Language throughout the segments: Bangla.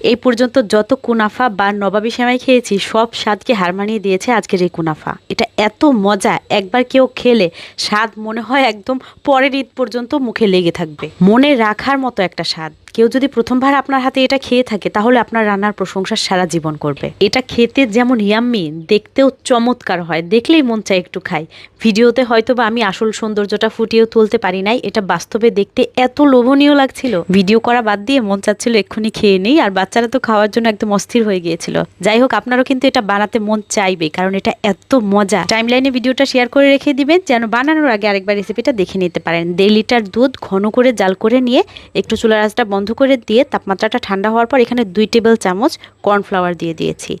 এই পর্যন্ত যত কুনাফা বা নবাবী সেমাই খেয়েছি, সব স্বাদকে হার মানিয়ে দিয়েছে আজকের এই কুনাফা। এটা এত মজা, একবার কেউ খেলে স্বাদ মনে হয় একদম পরের ঈদ পর্যন্ত মুখে লেগে থাকবে। মনে রাখার মতো একটা স্বাদ। কেউ যদি প্রথমবার আপনার হাতে এটা খেয়ে থাকে, তাহলে আপনার রান্নার প্রশংসা সারা জীবন করবে। এটা খেতে যেমন ইয়াম্মি দেখতেও চমৎকার হয়। দেখলেই মন চায় একটু খাই। ভিডিওতে হয়তো বা আমি আসল সৌন্দর্যটা ফুটিয়েও তুলতে পারি নাই, এটা বাস্তবে দেখতে এত লোভনীয় লাগছিল। ভিডিও করা বাদ দিয়ে মন চাচ্ছিল এক্ষুনি খেয়ে নেই, আর বাচ্চারা তো খাওয়ার জন্য একদম অস্থির হয়ে গিয়েছিল। যাই হোক, আপনারও কিন্তু এটা বানাতে মন চাইবে, কারণ এটা এত মজা। টাইমলাইনে ভিডিওটা শেয়ার করে রেখে দিবেন, যেন বানানোর আগে আরেকবার রেসিপিটা দেখে নিতে পারেন। দেড় লিটার দুধ ঘন করে জাল করে নিয়ে একটু চুলার আঁচটা বন্ধ করে দিয়ে তাপমাত্রাটা ঠান্ডা হওয়ার পর এখানে দুই টেবিল চামচ কর্নফ্লাওয়ার দিয়ে দিয়েছি।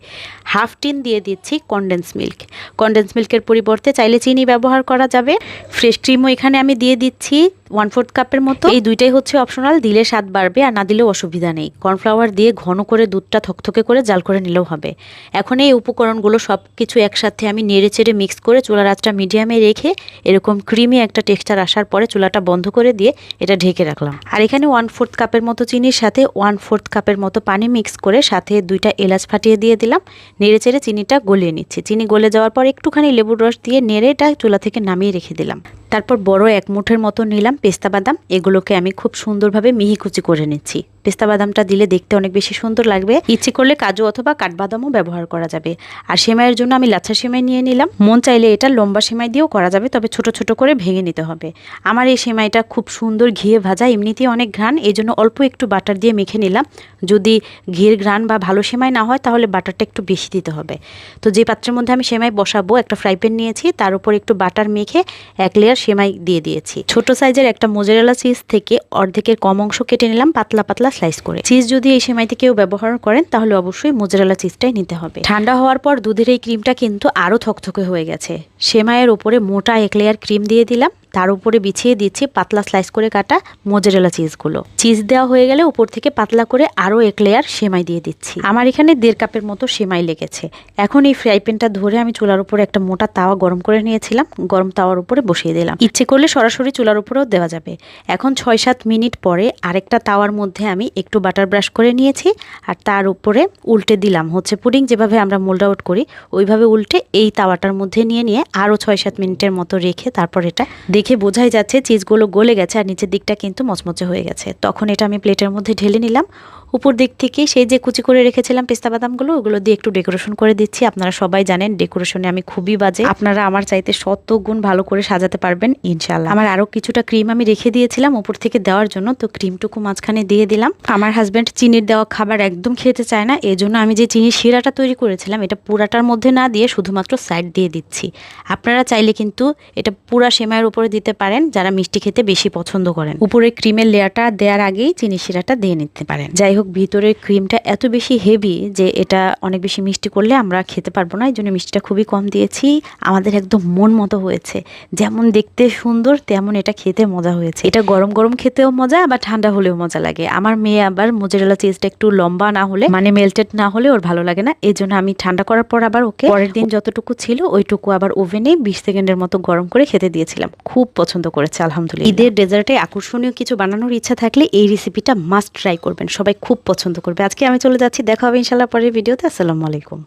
হাফ টিন দিয়ে দিচ্ছি কনডেন্স মিল্ক কনডেন্স মিল্কের পরিবর্তে চাইলে চিনি ব্যবহার করা যাবে। ফ্রেশ ক্রিমও এখানে আমি দিয়ে দিচ্ছি ওয়ান ফোর্থ কাপের মতো। এই দুইটাই হচ্ছে অপশনাল দিলে স্বাদ বাড়বে আর না দিলেও অসুবিধা নেই। কর্নফ্লাওয়ার দিয়ে ঘন করে দুধটা থকথকে করে জাল করে নিলেও হবে। এখন এই উপকরণগুলো সব কিছু একসাথে আমি নেড়ে চেড়ে মিক্স করে চুলার আঁচটা মিডিয়ামে রেখে এরকম ক্রিমি একটা টেক্সচার আসার পরে চুলাটা বন্ধ করে দিয়ে এটা ঢেকে রাখলাম। আর এখানে ওয়ান ফোর্থ কাপের মতো চিনির সাথে ওয়ান ফোর্থ কাপের মতো পানি মিক্স করে সাথে দুইটা এলাচ ফাটিয়ে দিয়ে দিলাম। নেড়ে চেড়ে চিনিটা গলিয়ে নিচ্ছি। চিনি গলে যাওয়ার পর একটুখানি লেবুর রস দিয়ে নেড়ে এটা চুলা থেকে নামিয়ে রেখে দিলাম। তারপর বড় এক মুঠের মতো নিলাম পেস্তা বাদাম। এগুলোকে আমি খুব সুন্দরভাবে মিহি কুচি করে নিচ্ছি। পেস্তা বাদামটা দিলে দেখতে অনেক বেশি সুন্দর লাগবে। ইচ্ছে করলে কাজু অথবা কাঠবাদামও ব্যবহার করা যাবে। আর সেমাইয়ের জন্য আমি লাচ্ছা সেমাই নিয়ে নিলাম। মন চাইলে এটা লম্বা সেমাই দিয়েও করা যাবে, তবে ছোট ছোট করে ভেঙে নিতে হবে। আমার এই সেমাইটা খুব সুন্দর ঘিয়ে ভাজা, এমনিতেই অনেক ঘ্রাণ এই জন্য অল্প একটু বাটার দিয়ে মেখে নিলাম। যদি ঘিয়ের ঘ্রাণ বা ভালো সেমাই না হয়, তাহলে বাটারটা একটু বেশি দিতে হবে। তো যে পাত্রের মধ্যে আমি সেমাই বসাবো, একটা ফ্রাই প্যান নিয়েছি, তার উপর একটু বাটার মেখে এক লেয়ার সেমাই দিয়ে দিয়েছি। ছোট সাইজের একটা মোজারেলা চিজ থেকে অর্ধেকের কম অংশ কেটে নিলাম, পাতলা পাতলা স্লাইস করে। চিজ যদি এই সেমাইতে কেউ ব্যবহার করেন, তাহলে অবশ্যই মোজারেলা চিজটাই নিতে হবে। ঠান্ডা হওয়ার পর দুধের এই ক্রিমটা কিন্তু আরও থকথকে হয়ে গেছে। সেমাইয়ের ওপরে মোটা এক লেয়ার ক্রিম দিয়ে দিলাম। তার উপরে বিছিয়ে দিচ্ছি, পাতলা স্লাইস করে কাটা মোজারেলা চিজগুলো চিজ দেওয়া হয়ে গেলে উপর থেকে পাতলা করে আরও এক লেয়ার সেমাই দিয়ে দিচ্ছি। আমার এখানে দেড় কাপের মতো সেমাই লেগেছে। এখন এই ফ্রাই প্যানটা ধরে আমি চুলার উপরে একটা মোটা তাওয়া গরম করে নিয়েছিলাম, গরম তাওয়ার উপরে বসিয়ে দিলাম। ইচ্ছে করলে সরাসরি চুলার উপরেও দেওয়া যাবে। এখন ছয় সাত মিনিট পরে আরেকটা তাওয়ার মধ্যে আমি একটু বাটার ব্রাশ করে নিয়েছি, আর তার উপরে উল্টে দিলাম। হচ্ছে পুডিং যেভাবে আমরা মোল্ড আউট করি, ওইভাবে উল্টে এই তাওয়াটার মধ্যে নিয়ে নিয়ে আরও ছয় সাত মিনিটের মতো রেখে তারপর এটা দেখে বোঝাই যাচ্ছে, চিজগুলো গলে গেছে আর নিচের দিকটা কিন্তু মচমচে হয়ে গেছে। তখন এটা আমি প্লেটের মধ্যে ঢেলে নিলাম। উপর দিক থেকে সেই যে কুচি করে রেখেছিলাম পেস্তা বাদামগুলো, ওগুলো দিয়ে একটু ডেকোরেশন করে দিচ্ছি। আপনারা সবাই জানেন ডেকোরেশনে আমি খুবই বাজে। আপনারা আমার চাইতে শত গুণ ভালো করে সাজাতে পারবেন ইনশাল্লাহ আমার আরও কিছুটা ক্রিম আমি রেখে দিয়েছিলাম উপর থেকে দেওয়ার জন্য, তো ক্রিমটুকু মাঝখানে দিয়ে দিলাম। আমার হাজব্যান্ড চিনির দেওয়া খাবার একদম খেতে চায় না, এজন্য আমি যে চিনির শিরাটা তৈরি করেছিলাম, এটা পুরাটার মধ্যে না দিয়ে শুধুমাত্র সাইড দিয়ে দিচ্ছি। আপনারা চাইলে কিন্তু এটা পুরা সেমাইয়ের উপরে দিতে পারেন, যারা মিষ্টি খেতে বেশি পছন্দ করেন। উপরে ক্রিমের লেয়ারটা দেওয়ার আগেই চিনি শিরাটা দিয়ে নিতে পারেন। যাই হোক ভিতরের ক্রিমটা এত বেশি হেভি যে এটা অনেক বেশি মিষ্টি করলে আমরা খেতে পারব না। এই জন্য মিষ্টিটা খুবই কম দিয়েছি। আমাদের একদম মন মতো হয়েছে। যেমন দেখতে সুন্দর, তেমন এটা খেতে মজা হয়েছে। এটা গরম গরম খেতেও মজা, আবার ঠান্ডা হলেও মজা লাগে। আমার মেয়ে আবার মোজারেলা চিজটা একটু লম্বা না হলে মানে মেল্টেড না হলে ওর ভালো লাগে না। এই জন্য আমি ঠান্ডা করার পর আবার ওকে পরের দিন যতটুকু ছিল, ওইটুকু আবার ওভেনে বিশ সেকেন্ডের মতো গরম করে খেতে দিয়েছিলাম। খুব পছন্দ করেছে, আলহামদুলিল্লাহ। ঈদের ডেজার্টে আকর্ষণীয় কিছু বানানোর ইচ্ছা থাকলে এই রেসিপিটা মাস্ট ট্রাই করবেন। সবাই খুব পছন্দ করবে। আজকে আমি চলে যাচ্ছি দেখা হবে ইনশাল্লাহ পরের ভিডিওতে। আসসালামু আলাইকুম।